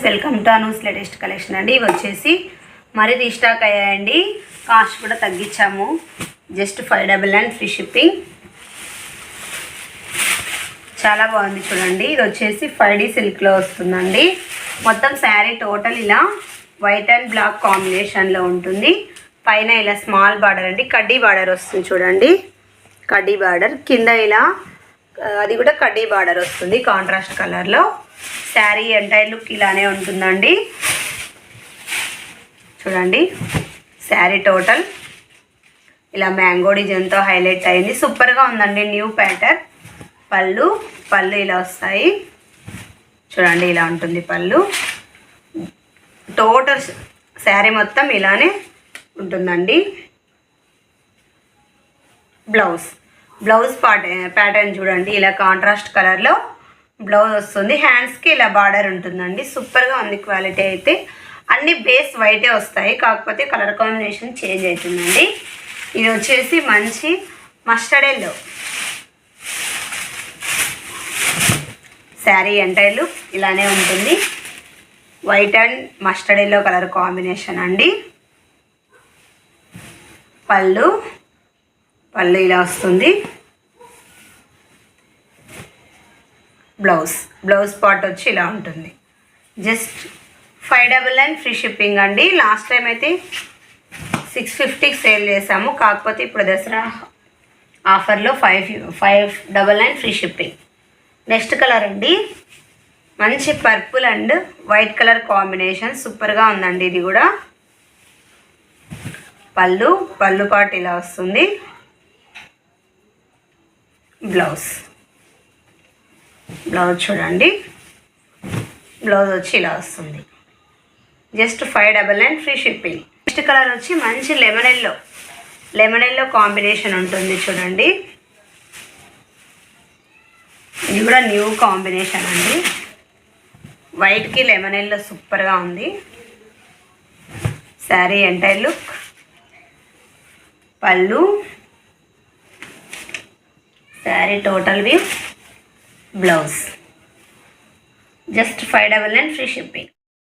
Welcome to Anu's latest collection అండి. ఇవి వచ్చేసి మరీ రీస్టాక్ అయ్యాయండి. కాస్ట్ కూడా తగ్గించాము. Just five double and free shipping. చాలా బాగుంది చూడండి. ఇది వచ్చేసి ఫైవ్ డీ సిల్క్లో వస్తుందండి. మొత్తం శారీ టోటల్ ఇలా వైట్ అండ్ బ్లాక్ కాంబినేషన్లో ఉంటుంది. పైన ఇలా స్మాల్ బార్డర్ అండి. కడ్డీ బార్డర్ వస్తుంది చూడండి. కడ్డీ బార్డర్. కింద ఇలా అది కూడా కడ్డీ బార్డర్ వస్తుంది కాంట్రాస్ట్ కలర్లో. శారీ ఎంటైర్ లుక్ ఇలానే ఉంటుందండి. చూడండి శారీ టోటల్ ఇలా మ్యాంగో డిజైన్తో హైలైట్ అయింది. సూపర్గా ఉందండి న్యూ ప్యాటర్న్ పళ్ళు పళ్ళు ఇలా వస్తాయి. చూడండి ఇలా ఉంటుంది పళ్ళు. టోటల్ శారీ మొత్తం ఇలానే ఉంటుందండి. బ్లౌజ్ బ్లౌజ్ పాట ప్యాటర్న్ చూడండి ఇలా కాంట్రాస్ట్ కలర్లో బ్లౌజ్ వస్తుంది. హ్యాండ్స్కి ఇలా బార్డర్ ఉంటుందండి. సూపర్గా ఉంది క్వాలిటీ అయితే. అన్ని బేస్ వైటే వస్తాయి. కాకపోతే కలర్ కాంబినేషన్ చేంజ్ అవుతుందండి. ఇది వచ్చేసి మంచి మస్టర్డ్ ఎల్లో శారీ ఎంటైర్లు ఇలానే ఉంటుంది. White and mustard yellow colour combination అండి. పళ్ళు. పళ్ళు ఇలా వస్తుంది. బ్లౌజ్ బ్లౌజ్ పార్ట్ వచ్చి ఇలా ఉంటుంది. Just five double nine free shipping అండి. లాస్ట్ టైం అయితే సిక్స్ ఫిఫ్టీకి సేల్ చేసాము. కాకపోతే ఇప్పుడు దసరా ఆఫర్లో five five double nine free shipping. Next colour అండి. మంచి purple and white colour combination. సూపర్గా ఉందండి ఇది కూడా. పళ్ళు పళ్ళు పాటు ఇలా వస్తుంది. బ్లౌజ్. బ్లౌజ్ చూడండి. బ్లౌజ్ వచ్చి ఇలా వస్తుంది. Just five double nine free shipping. Next colour వచ్చి మంచి lemon yellow. Lemon yellow combination ఉంటుంది చూడండి. ఇది కూడా న్యూ కాంబినేషన్ అండి. వైట్కి లెమన్ ఎల్లో సూపర్గా ఉంది. శారీ ఎంటైర్ లుక్ పళ్ళు. Sari total view blouse just five double nine free shipping